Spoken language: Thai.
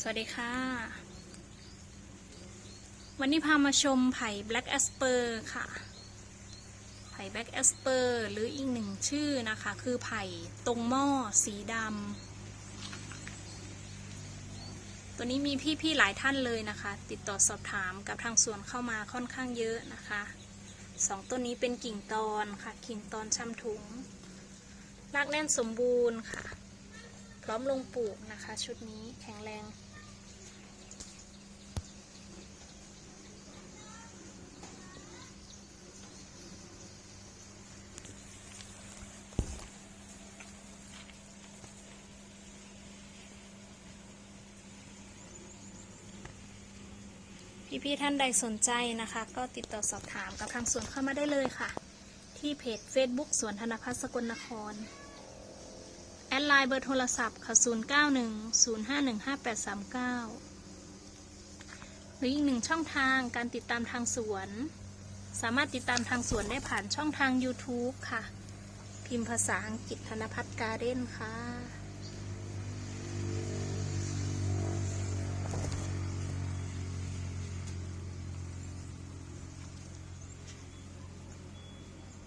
สวัสดีค่ะ วันนี้พามาชมไผ่ Black Asper ค่ะ ไผ่ Black Asper หรืออีกหนึ่งชื่อนะคะ คือไผ่ตรงหม้อสีดำ ตัวนี้มีพี่ๆหลายท่านเลยนะคะ ติดต่อสอบถามกับทางสวนเข้ามาค่อนข้างเยอะนะคะสองต้นนี้เป็นกิ่งตอนค่ะ กิ่งตอนช่ำถุง รากแน่นสมบูรณ์ค่ะ พร้อมลงปลูกนะคะ ชุดนี้แข็งแรงพี่ๆท่านใดสนใจนะคะ ก็ติดต่อสอบถามกับทางสวนเข้ามาได้เลยค่ะ ที่เพจ Facebook สวนธนพัฒน์สกลนคร ไลน์เบอร์โทรศัพท์ค่ะ 091 051 5839 หรืออีกหนึ่งช่องทางการติดตามทางสวน สามารถติดตามทางสวนได้ผ่านช่องทาง YouTube ค่ะ พิมพ์ภาษาอังกฤษธนพัฒน์การ์เด้นค่ะ